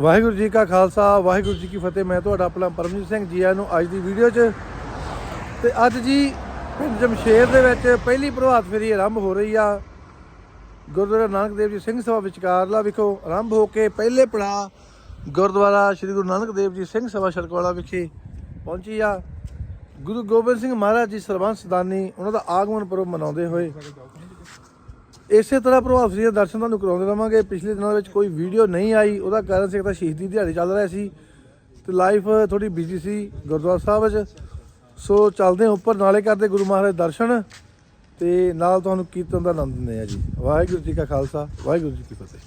ਵਾਹਿਗੁਰੂ ਜੀ ਕਾ ਖਾਲਸਾ, ਵਾਹਿਗੁਰੂ ਜੀ ਕੀ ਫਤਿਹ। ਮੈਂ ਤੁਹਾਡਾ ਆਪਣਾ ਪਰਮਜੀਤ ਸਿੰਘ ਜੀ ਆਇਆਂ ਨੂੰ ਅੱਜ ਦੀ ਵੀਡੀਓ 'ਚ। ਤੇ ਅੱਜ ਜੀ ਪਿੰਡ ਜਮਸ਼ੇਰ ਦੇ ਵਿੱਚ ਪਹਿਲੀ ਪ੍ਰਭਾਤ ਫੇਰੀ ਆਰੰਭ ਹੋ ਰਹੀ ਆ। ਗੁਰਦੁਆਰਾ ਨਾਨਕ ਦੇਵ ਜੀ ਸਿੰਘ ਸਭਾ ਵਿਚਕਾਰਲਾ ਵਿਖੋਂ ਆਰੰਭ ਹੋ ਕੇ ਪਹਿਲੇ ਪੜਾਅ ਗੁਰਦੁਆਰਾ ਸ੍ਰੀ ਗੁਰੂ ਨਾਨਕ ਦੇਵ ਜੀ ਸਿੰਘ ਸਭਾ ਛੜਕਵਾਲਾ ਵਿਖੇ ਪਹੁੰਚੀ ਆ। ਗੁਰੂ ਗੋਬਿੰਦ ਸਿੰਘ ਮਹਾਰਾਜ ਜੀ ਸਰਬੰਸ ਸਦਾਨੀ, ਉਹਨਾਂ ਦਾ ਆਗਮਨ ਪੁਰਬ ਮਨਾਉਂਦੇ ਹੋਏ ਇਸੇ ਤਰ੍ਹਾਂ ਪ੍ਰਭਾਵ ਫੇਰੀ ਦੇ ਦਰਸ਼ਨ ਤੁਹਾਨੂੰ ਕਰਾਉਂਦੇ ਰਵਾਂਗੇ। ਪਿਛਲੇ ਦਿਨਾਂ ਵਿੱਚ ਕੋਈ ਵੀਡੀਓ ਨਹੀਂ ਆਈ। ਉਹਦਾ ਕਾਰਨ ਸੀ ਇੱਕ ਤਾਂ ਸ਼ਹੀਦੀ ਦਿਹਾੜੀ ਚੱਲ ਰਿਹਾ ਸੀ ਤੇ ਲਾਈਫ ਥੋੜੀ ਬਿਜ਼ੀ ਸੀ ਗੁਰਦੁਆਰਾ ਸਾਹਿਬ ਵਿੱਚ। ਸੋ ਚੱਲਦੇ ਹਾਂ ਉੱਪਰ ਨਾਲੇ ਕਰਦੇ ਗੁਰੂ ਮਹਾਰਾਜ ਦਰਸ਼ਨ ਤੇ ਨਾਲ ਤੁਹਾਨੂੰ ਕੀਰਤਨ ਦਾ ਆਨੰਦ ਦਿੰਦੇ ਆ ਜੀ। ਵਾਹਿਗੁਰੂ ਜੀ ਕਾ ਖਾਲਸਾ, ਵਾਹਿਗੁਰੂ ਜੀ ਕੀ ਫਤਿਹ।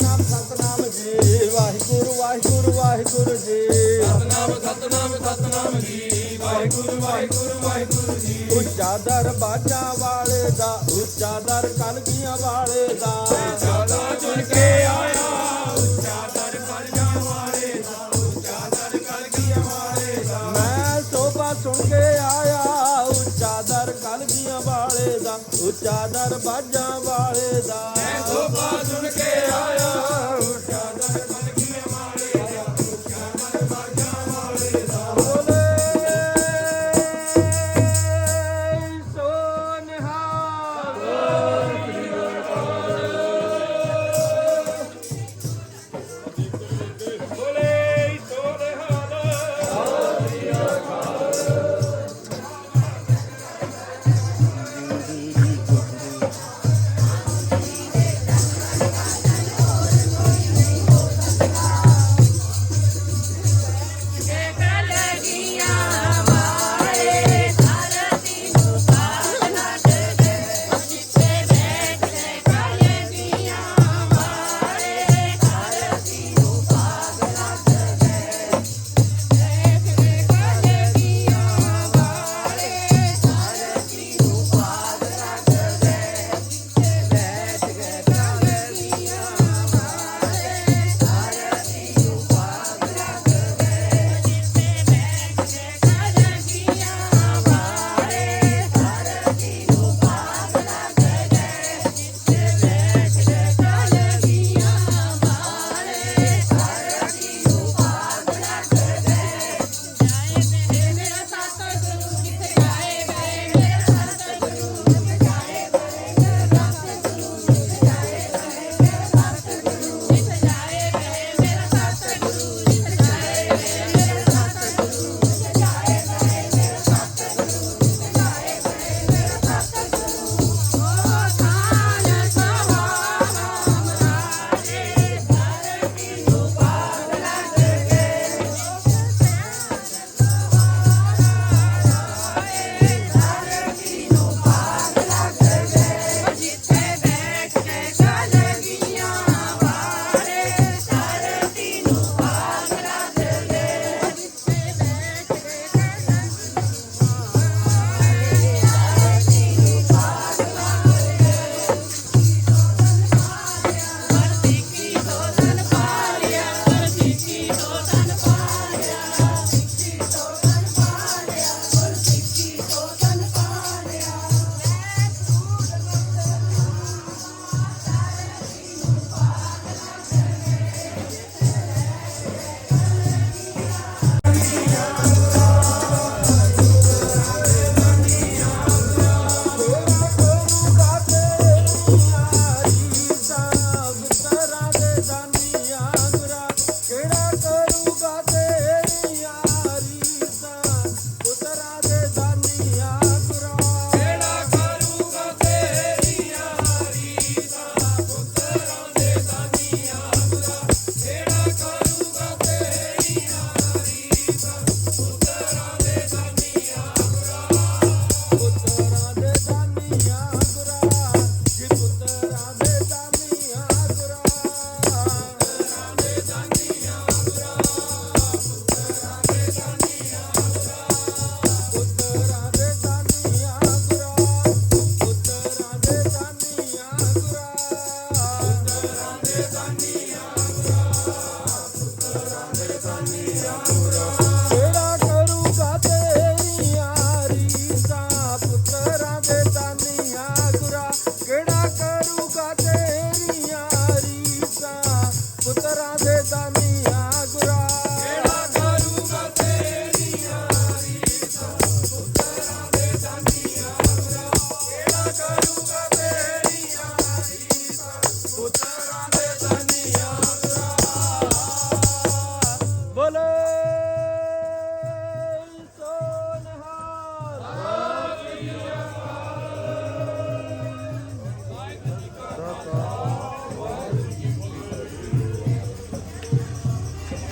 ਸਤਨਾਮ ਸਤਨਾਮ ਜੀ। ਵਾਹਿਗੁਰੂ ਵਾਹਿਗੁਰੂ ਵਾਹਿਗੁਰੂ ਜੀ। ਸਤਨਾਮ ਵਾਲੇ ਦਾ ਮੈਂ ਸੋਭਾ ਸੁਣ ਕੇ ਆਇਆ ਉੱਚਾ ਦਰ ਕਲਗੀਆਂ ਵਾਲੇ ਦਾ ਉੱਚਾ ਦਰ ਬਾਜਾ ਵਾਲੇ ਦਾ। ਸੁਣ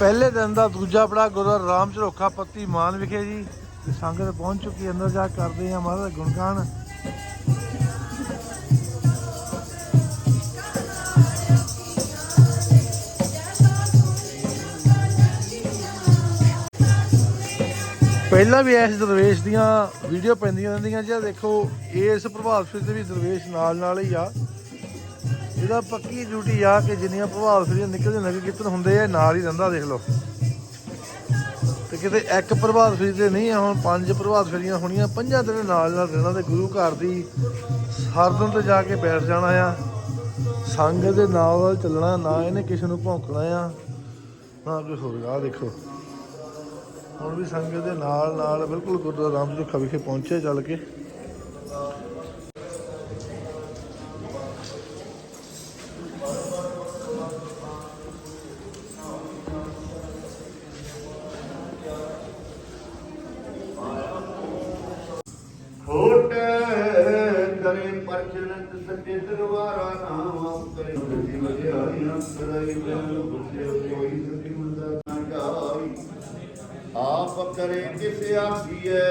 ਪਹਿਲੇ ਦਿਨ ਦਾ ਦੂਜਾ ਪੜਾ ਗੁਰੂ ਰਾਮ ਚਰੋਖਾ ਪੱਤੀ ਮਾਨ ਵਿਖੇ ਜੀ। ਸੰਗਤ ਪਹੁੰਚ ਚੁੱਕੀ ਅੰਦਰ ਜਾ ਕਰਦੇ ਆ ਮਹਾਰਾਜ ਗੁਣਗਾਨ। ਪਹਿਲਾਂ ਵੀ ਇਸ ਦਰਵੇਸ਼ ਦੀਆਂ ਵੀਡੀਓ ਪੈਂਦੀਆਂ ਰਹਿੰਦੀਆਂ ਜੀ ਦੇਖੋ, ਇਸ ਪ੍ਰਭਾਵ ਵਿੱਚ ਵੀ ਦਰਵੇਸ਼ ਨਾਲ ਨਾਲ ਹੀ ਆ। ਇਹਦਾ ਪੱਕੀ ਡਿਊਟੀ ਆ ਕੇ ਜਿੰਨੀਆਂ ਪ੍ਰਭਾਤ ਨਿਕਲਦੇ ਨਗਰ ਕੀਰਤਨ ਹੁੰਦੇ ਆ ਨਾਲ ਹੀ ਰਹਿੰਦਾ, ਦੇਖ ਲਓ। ਤੇ ਕਿਤੇ ਇੱਕ ਪ੍ਰਭਾਤ ਤੇ ਨਹੀਂ ਆ, ਹੁਣ ਪੰਜ ਪ੍ਰਭਾਤ ਹੋਣੀਆਂ, ਪੰਜਾਂ ਦਿਨ ਨਾਲ ਨਾਲ ਰਹਿਣਾ ਤੇ ਗੁਰੂ ਘਰ ਦੀ ਹਰਦਮ ਤੇ ਜਾ ਕੇ ਬੈਠ ਜਾਣਾ ਆ। ਸੰਗਤ ਦੇ ਨਾਲ ਚੱਲਣਾ, ਨਾ ਇਹਨੇ ਕਿਸੇ ਨੂੰ ਭੌਂਕਣਾ ਆ, ਨਾ ਕੋਈ ਹੋਰ। ਆ ਦੇਖੋ। ਹੁਣ ਵੀ ਸੰਗਤ ਦੇ ਨਾਲ ਨਾਲ ਬਿਲਕੁਲ ਗੁਰਦੁਆਰਾ ਰਾਮ ਜੀ ਵਿਖੇ ਪਹੁੰਚੇ ਚੱਲ ਕੇ। ਆਪ ਕਰੇ ਕਿਸ ਆਖੀਐ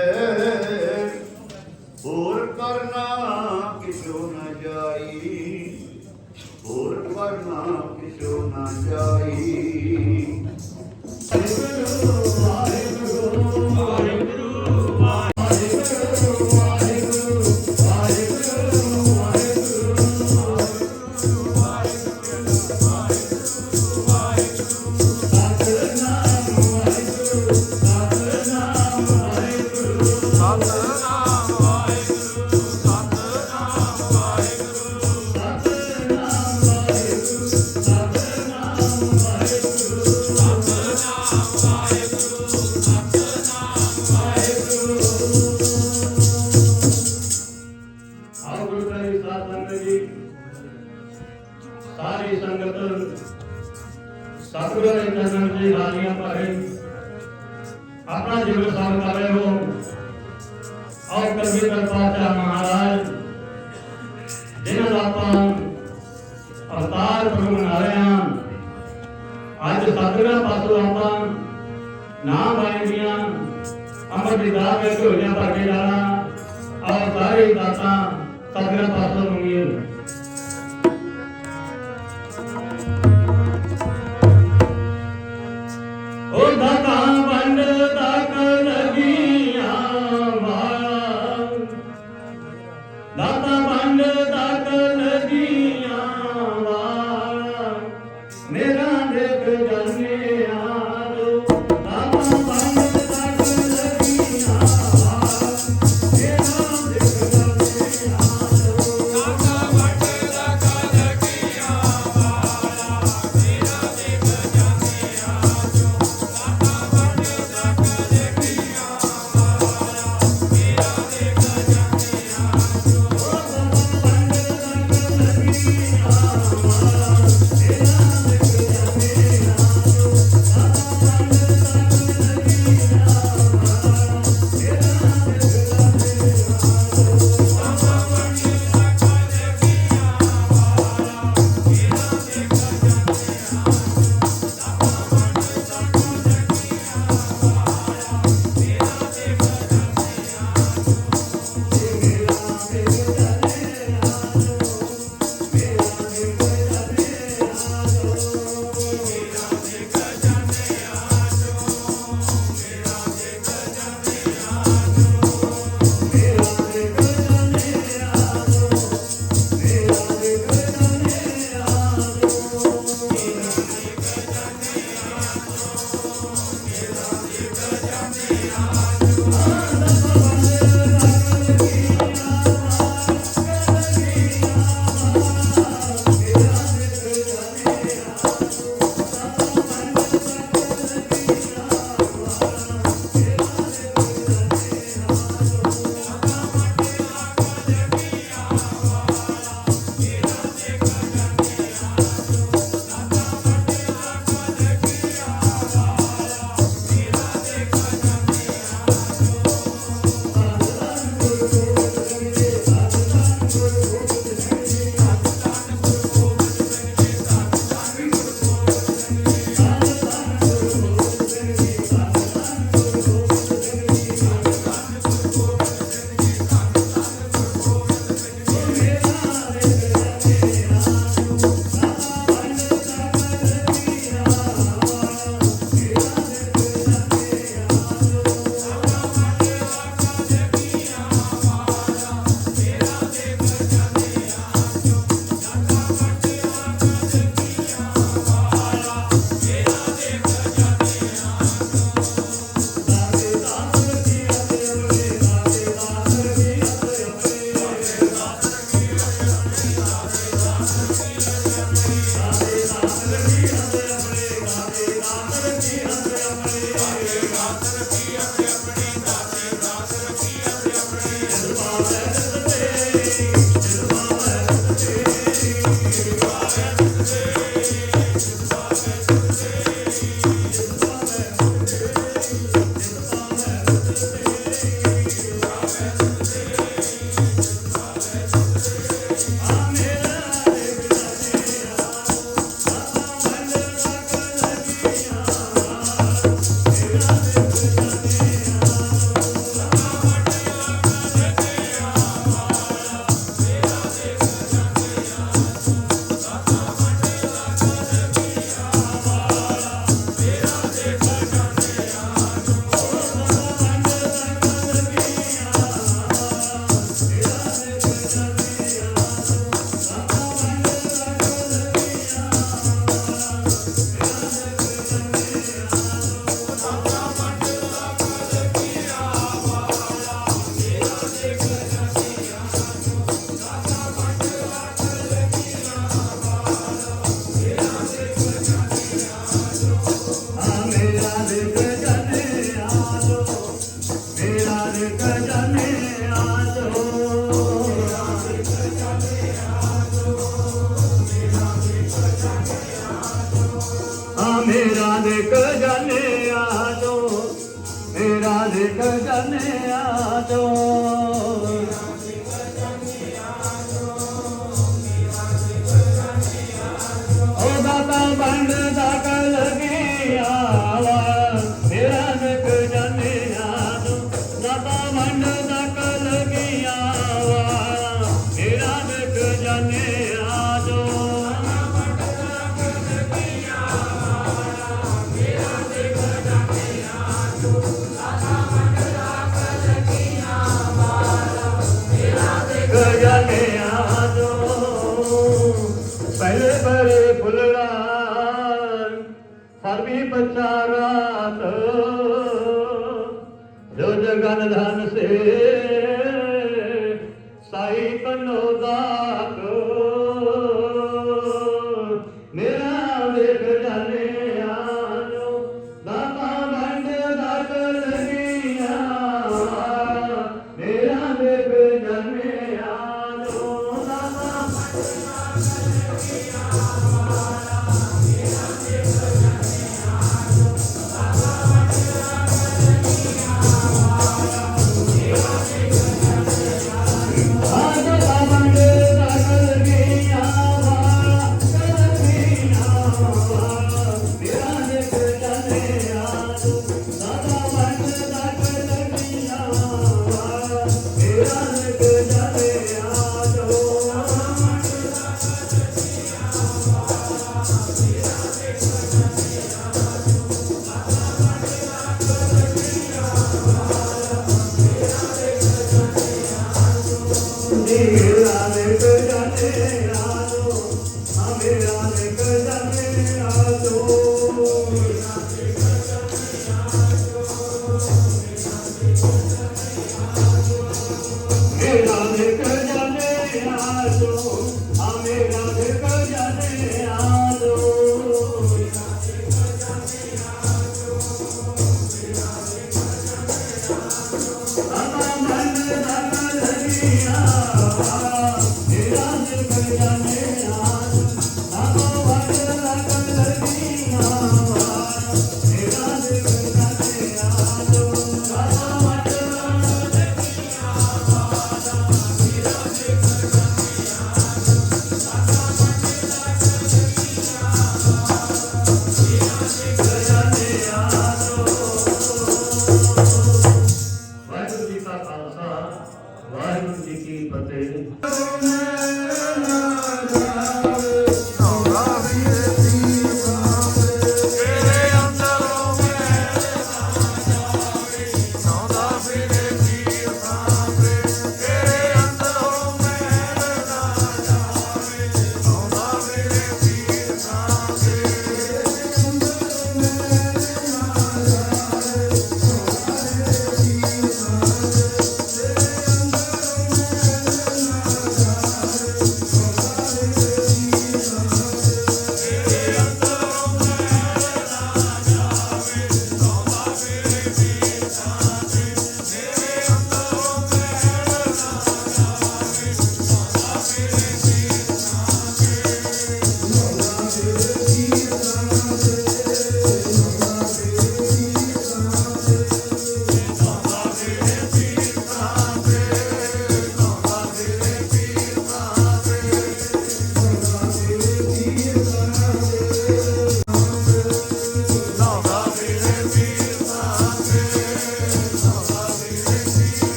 você para tratar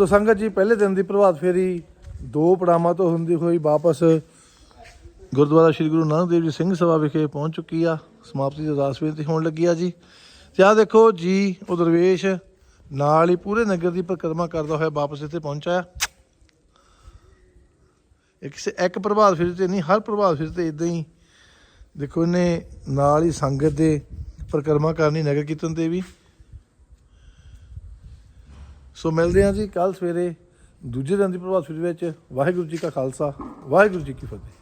ਸੋ ਸੰਗਤ ਜੀ, ਪਹਿਲੇ ਦਿਨ ਦੀ ਪ੍ਰਭਾਤ ਫੇਰੀ, ਦੋ ਪੜਾਵਾਂ ਤੋਂ ਹੁੰਦੀ ਹੋਈ ਵਾਪਸ ਗੁਰਦੁਆਰਾ ਸ੍ਰੀ ਗੁਰੂ ਨਾਨਕ ਦੇਵ ਜੀ ਸਿੰਘ ਸਭਾ ਵਿਖੇ ਪਹੁੰਚ ਚੁੱਕੀ ਆ। ਸਮਾਪਤੀ ਦੀ ਅਰਦਾਸ ਬੇਨਤੀ ਹੋਣ ਲੱਗੀ ਆ ਜੀ। ਤੇ ਆ ਦੇਖੋ ਜੀ, ਉਹ ਦਰਵੇਸ਼ ਨਾਲ ਹੀ ਪੂਰੇ ਨਗਰ ਦੀ ਪਰਿਕਰਮਾ ਕਰਦਾ ਹੋਇਆ ਵਾਪਸ ਇੱਥੇ ਪਹੁੰਚਾ ਇੱਕ ਇੱਕ ਪ੍ਰਭਾਤ ਫੇਰੀ ਤੇ ਨਹੀਂ, ਹਰ ਪ੍ਰਭਾਤ ਫੇਰੀ ਤੇ ਇਦਾਂ ਹੀ ਦੇਖੋ ਇਹਨੇ ਨਾਲ ਹੀ ਸੰਗਤ ਦੇ ਪਰਿਕਰਮਾ ਕਰਨੀ, ਨਗਰ ਕੀਰਤਨ ਤੇ ਵੀ। ਸੋ ਮਿਲਦੇ ਹਾਂ ਜੀ ਕੱਲ ਸਵੇਰੇ ਦੂਜੇ ਦਿਨ ਦੀ ਪ੍ਰਭਾਤ ਫੇਰੀ ਵਿੱਚ। ਵਾਹਿਗੁਰੂ ਜੀ ਕਾ ਖਾਲਸਾ, ਵਾਹਿਗੁਰੂ ਜੀ ਕੀ ਫਤਿਹ।